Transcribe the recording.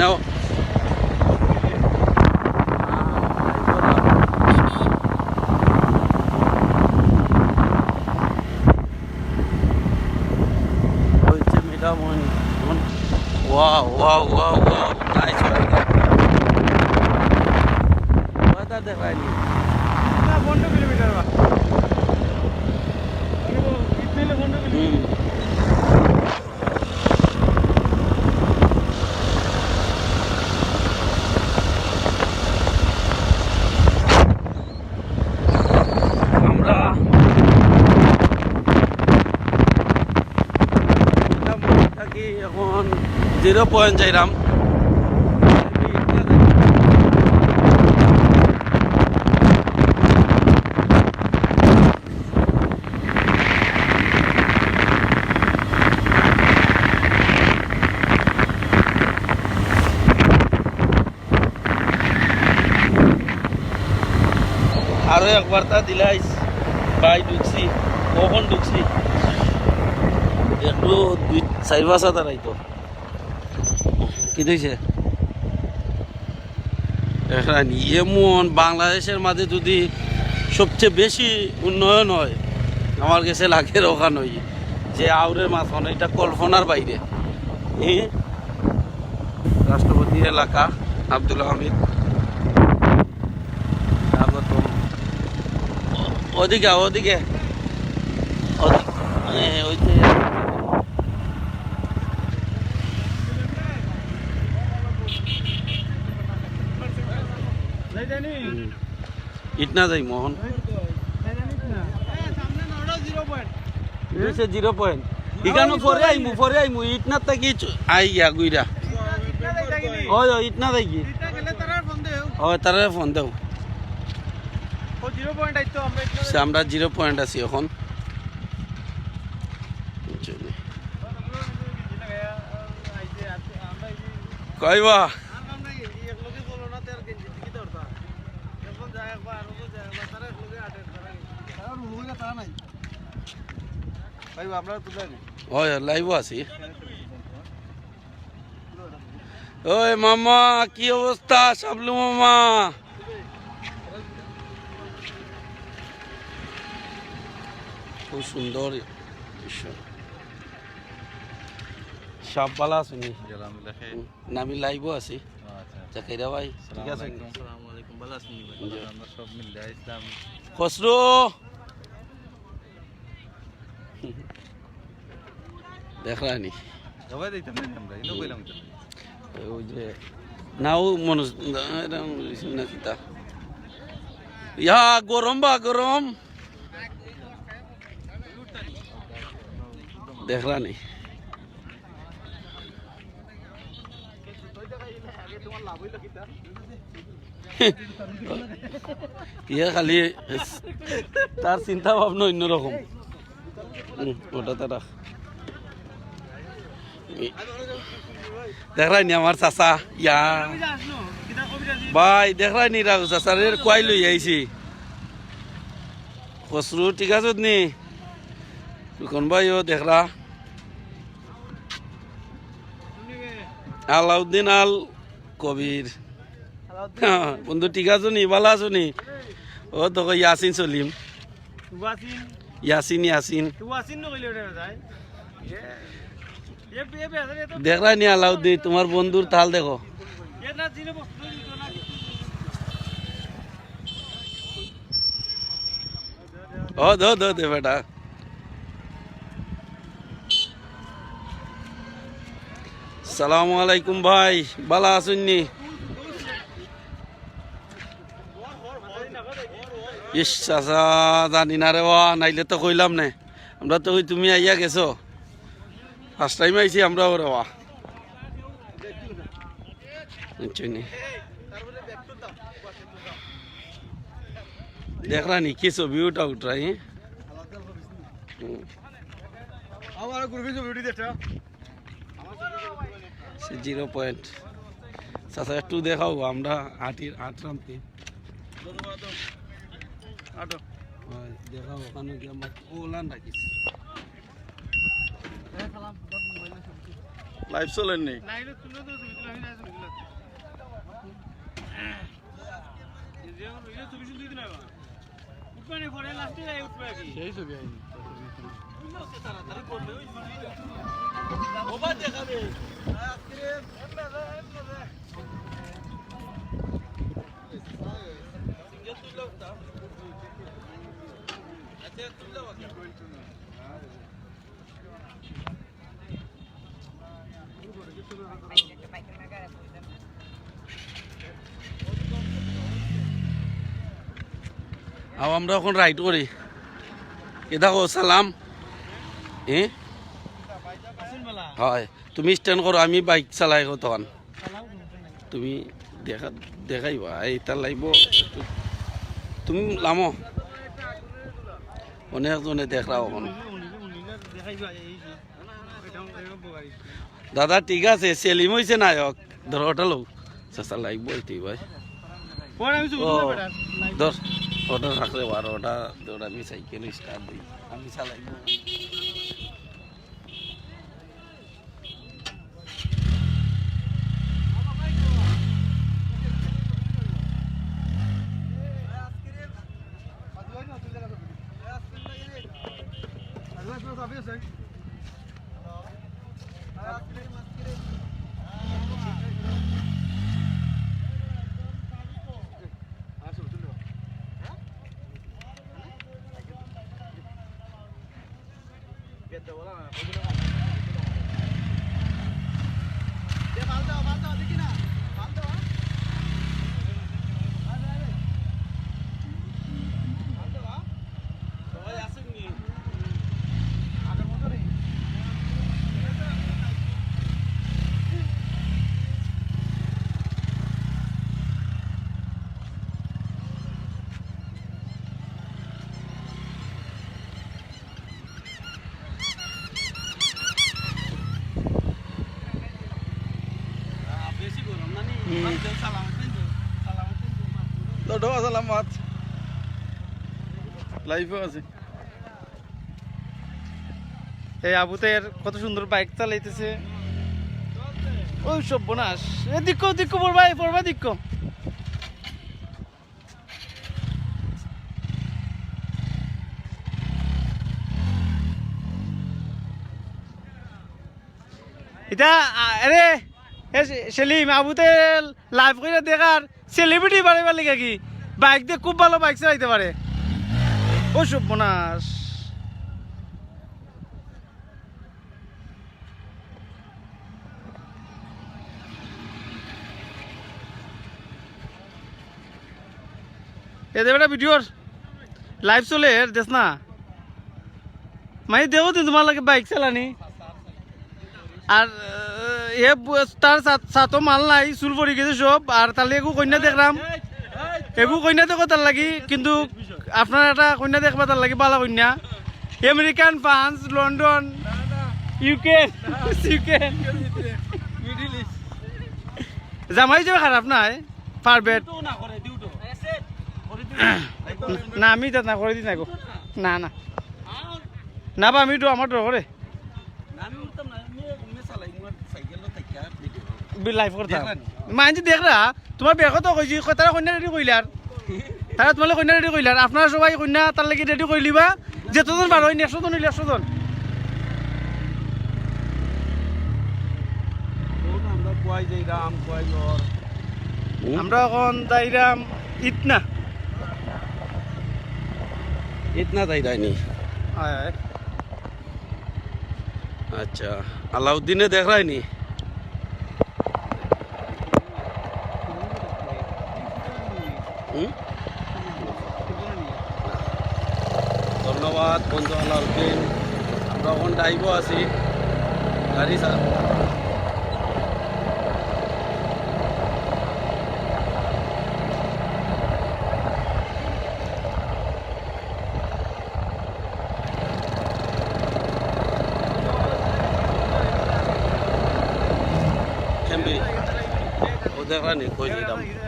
নাও হয়েছে Mithamoni wow wow wow wow nice কথা দেখায়নি পনেরো কিলোমিটার বা পনেরো হুম। আমরা জিরো পয়েন্ট চাইলাম আরো একবার তা দিলাইস বাই ঢুকছি কখন ঢুকছি একটু দুই চার পাঁচ হাজার আইতো কি এখানে এমন বাংলাদেশের মাঝে যদি সবচেয়ে বেশি উন্নয়ন হয় আমার কাছে লাগে ওখানে যে আউরের মাঝখানে এটা কল্পনার বাইরে। রাষ্ট্রপতি এলাকা আব্দুল হামিদ। ওদিকে ওদিকে। ওদি- এ, ওই যে ইটনা যাই মোহন। দুইশো জিরো পয়েন্ট। ইখানো পরে আইমু পরে আইমু ইটনা তাকি আই গিয়া গুইরা। ওই ওই, ইটনা যাই কি? ওই তারা ফোন দেও। আমরা জিরো পয়েন্ট আছি এখন। চলি। লাইভ আছি। ওই মামা কি অবস্থা? সাবলু মামা। খুব সুন্দর সব ভালো শুনি নামি লাইভও আছি। ভাই ঠিক আছে? খসরু! দেখলানি ওই যে নাও মনোজ ইয়া গরম বা গরম। দেখলানি ইয়ে খালি তার চিন্তা ভাবনা অন্যরকম। ওটা তারা দেখলানি আমার চাচা ইয়া। ভাই দেখলানি রাখো চাচারের কুয়াই লই আইছি খসরু ঠিক আছে নি? কোন ভাই ও দেখরা আলাউদ্দিন আল কবির বন্ধু ঠিক আছো নি ভালো আছো নি ও তো ইয়াসিন সলিম ইয়াসিন ইয়াসিন দেখলা নি আলাউদ্দিন তোমার বন্ধুর তাল দেখো। দো বেটা। সালামু আলাইকুম ভাই, ভালো আছেন নি? ইস, চাচা, জানি না রে নাইলে তো কইলাম না। আমরা তো তুমি আইয়া গেছো। ফার্স্ট টাইম আইছি আমরা ওরে ওয়া চিনি দেখলা নি কি ছবি উঠা উঠাই আমার গ্রুপে ভিডিও দেখটা জিরো পয়েন্ট চাচা একটু দেখাও আমরা আটির আট রামতে আটো দেখাও ওখানে গিয়ে আমার ওলান রাখিস লাইভ চলেন নি না তো। ছবি তুলে আমি না ছবি তুলে এই যে আমার এগুলো ছবি তুলে দিন আবার উঠবে না পরে লাস্টে যাই উঠবে কি সেই ছবি আইনি তাড়াতাড়ি করবে ওই ওবা দেখাবে আও আমরা এখন রাইড করি। এ দেখো, সালাম। এ হয়, তুমি স্ট্যান্ড করো, আমি বাইক চালাই তখন। তুমি দেখা, দেখাইবা এইটা লাগব। তুমি লামো। অনেকজনে দেখরা এখন। দাদা ঠিক আছে সেলিম হয়েছে নায়ক। ধরো ওটা লোক চেষ্টা লাগবো এটি ভাই। ধর ওটা রাখলে আর ওটা ওটা আমি সাইকেল স্টার্ট দিই আমি Merhaba. Dodo salamat. লাইভে আছে। এই আবুতের কত সুন্দর বাইক চালাইতেছে। ওই সব বোনাস। এ দিক্কো দিক্কো পড়বা পড়বা দিক্কো। এটা আরে সেলিম, আবুতে লাইভ করে দেখার সেলিব্রিটি বাড়াইবার লেগে কি? বাইক দিয়ে খুব ভালো বাইক চালাইতে পারে। ও সর্বনাশ। এদের একটা ভিডিওর লাইভ চলে দেখ না। মানে দেখো তো তোমার লাগে বাইক চালানি। আর, এ তার সাতো মাল নাই, চুল পরি গেছে সব, আর তাহলে একু কন্যা দেখলাম। কন্যা দেখো তার লাগি কিন্তু আপনার একটা কন্যা দেখবা তার লাগি বালা কন্যা American France London Ukraine Ukraine জামাই যাবে খারাপ নাই পারবেট না আমি তা না করে দিই না গো না না না। বা আমি আমার তো করে লাইফ করতাম মাইন্দি দেখ রা তোমার বেগত কইছি তারা কন্যা রেডি কইলার তারা তোমালে কন্যা রেডি কইলার আপনারা সবাই কন্যা তার লাগি রেডি করে লিবা যেতজন বার হয় একশো জন হইলে একশো জন আমরা এখন যাইরাম ইতনা ইতনা হয় আচ্ছা আলাউদ্দিনে দেখ ধন্যবাদ, বন্ধু আলাউদ্দিন আমরা এখন ডাইব আছি। গাড়ি স্যার কেমবি ও দেখ রায়নি কই যেতাম হুম?